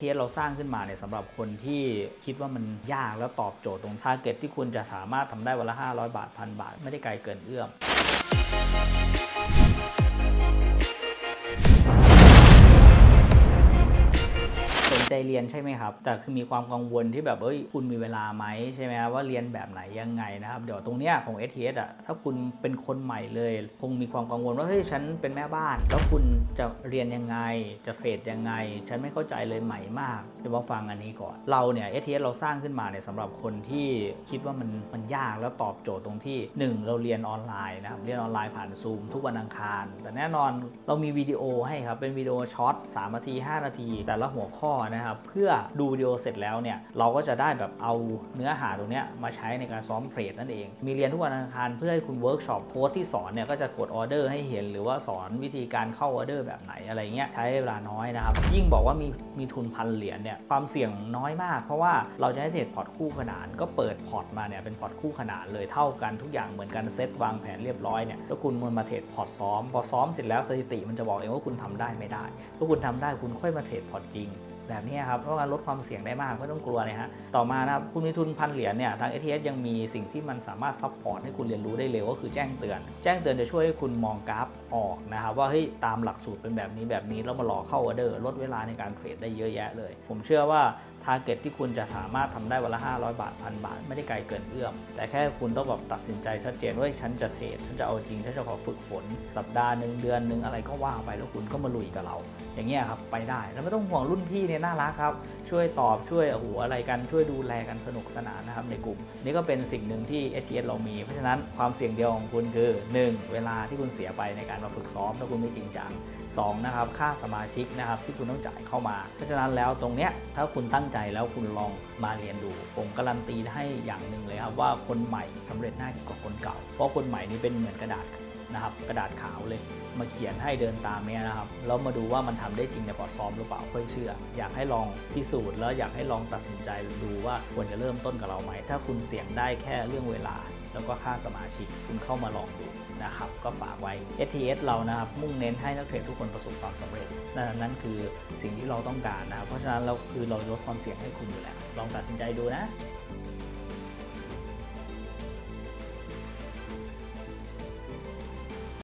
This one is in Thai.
เทสเราสร้างขึ้นมาเนี่ยสำหรับคนที่คิดว่ามันยากแล้วตอบโจทย์ตรงทาร์เก็ตที่คุณจะสามารถทำได้วันละ 500 บาทพันบาท ไม่ได้ไกลเกินเอื้อม ใจเรียนใช่ไหมครับ แต่คือมีความกังวลที่แบบเอ้ยคุณมีเวลาไหมใช่ไหมครับว่าเรียนแบบไหนยังไงนะครับ เดี๋ยวตรงเนี้ยของ s t s อะถ้าคุณเป็นคนใหม่เลย คงมีความกังวลว่าเฮ้ยฉันเป็นแม่บ้าน แล้วคุณจะเรียนยังไง จะเทรดยังไง ฉันไม่เข้าใจเลยใหม่มากเดี๋ยวมาฟังอันนี้ก่อน เราเนี่ย s t s เราสร้างขึ้นมาเนี่ยสำหรับคนที่คิดว่ามันมันยากแล้วตอบโจทย์ตรงที่หนึ่งเราเรียนออนไลน์นะครับเรียนออนไลน์ผ่านซูมทุกวันอังคาร แต่แน่นอนเรามีวิดีโอให้ครับเป็นวิดีโอช็อต3นาที 5 นาที แต่ละหัวข้อนะครับเพื่อดูวิดีโอเสร็จแล้วเนี่ยเราก็จะได้แบบเอาเนื้อหาตรงนี้มาใช้ในการซ้อมเทรดนั่นเอง มีเรียนทุกวันอังคารเพื่อให้คุณเวิร์กช็อปโค้ดที่สอนเนี่ยก็จะกดออเดอร์ให้เห็นหรือว่าสอนวิธีการเข้าออเดอร์แบบไหนอะไรเงี้ยใช้เวลาน้อยนะครับ ยิ่งบอกว่ามีมีทุนพันเหรียญเนี่ยความเสี่ยงน้อยมาก เพราะว่าเราจะให้เทรดพอร์ตคู่ขนาน ก็เปิดพอร์ตมาเนี่ยเป็นพอร์ตคู่ขนานเลยเท่ากันทุกอย่างเหมือนกันเซตวางแผนเรียบร้อยเนี่ยแล้วคุณมันมาเทรดพอร์ตซ้อมพอซ้อมเสร็จแล้วสถิติมันจะบอกเองว่าคุณทำได้ไม่ได้ถ้าคุณทำได้คุณค่อยมาเทรดพอร์ตจริง แบบนี้ครับเพราะว่าลดความเสี่ยงได้มากไม่ต้องกลัวเลยฮะต่อมานะครับคุณมีทุนพันเหรียญเนี่ยทาง ATS ยังมีสิ่งที่มันสามารถซัพพอร์ตให้คุณเรียนรู้ได้เร็วก็คือแจ้งเตือน แจ้งเตือนจะช่วยให้คุณมองกราฟออกนะครับว่าเฮ้ยตามหลักสูตรเป็นแบบนี้แบบนี้แล้วมารอเข้าออเดอร์ลดเวลาในการเทรดได้เยอะแยะเลย ผมเชื่อว่าทาร์เก็ตที่คุณจะสามารถทำได้วันละ 500 บาทพันบาท ไม่ได้ไกลเกินเอื้อม แต่แค่คุณต้องแบบตัดสินใจชัดเจนว่าฉันจะเทรดฉันจะเอาจริงฉันจะขอฝึกฝน สัปดาห์หนึ่งเดือนหนึ่งอะไรก็ว่าไปแล้วคุณก็มาลุยกับเรา อย่างเงี้ยครับไปได้แล้วไม่ต้องห่วงรุ่นพี่เนี่ยน่ารักครับ ช่วยตอบช่วยโอ้โหอะไรกันช่วยดูแลกันสนุกสนานนะครับในกลุ่ม นี่ก็เป็นสิ่งหนึ่งที่ s t s เรามี เพราะฉะนั้นความเสี่ยงเดียวของคุณคือ 1. เวลาที่คุณเสียไปในการมาฝึกซ้อมถ้าคุณไม่จริงจัง2นะครับค่าสมาชิกนะครับที่คุณต้องจ่ายเข้ามา เพราะฉะนั้นแล้วตรงเนี้ยถ้าคุณตั้งใจแล้วคุณลองมาเรียนดู ผมการันตีให้อย่างหนึ่งเลยครับว่าคนใหม่สำเร็จง่ายกว่าคนเก่า เพราะคนใหม่นี่เป็นเหมือนกระดาษ นะครับกระดาษขาวเลยมาเขียนให้เดินตามเนี้ยนะครับแล้วมาดูว่ามันทำได้จริงในพอร์ตซ้อมหรือเปล่าค่อยเชื่อ อยากให้ลองพิสูจน์แล้วอยากให้ลองตัดสินใจดูว่าควรจะเริ่มต้นกับเราไหม ถ้าคุณเสี่ยงได้แค่เรื่องเวลา แล้วก็ค่าสมาชิกคุณเข้ามาลองดูนะครับก็ฝากไว้ STS เรานะครับมุ่งเน้นให้นักเทรดทุกคนประสบความสำเร็จนั่นนั่นคือสิ่งที่เราต้องการนะเพราะฉะนั้นเราคือเราลดความเสี่ยงให้คุณอยู่แล้วลองตัดสินใจดูนะ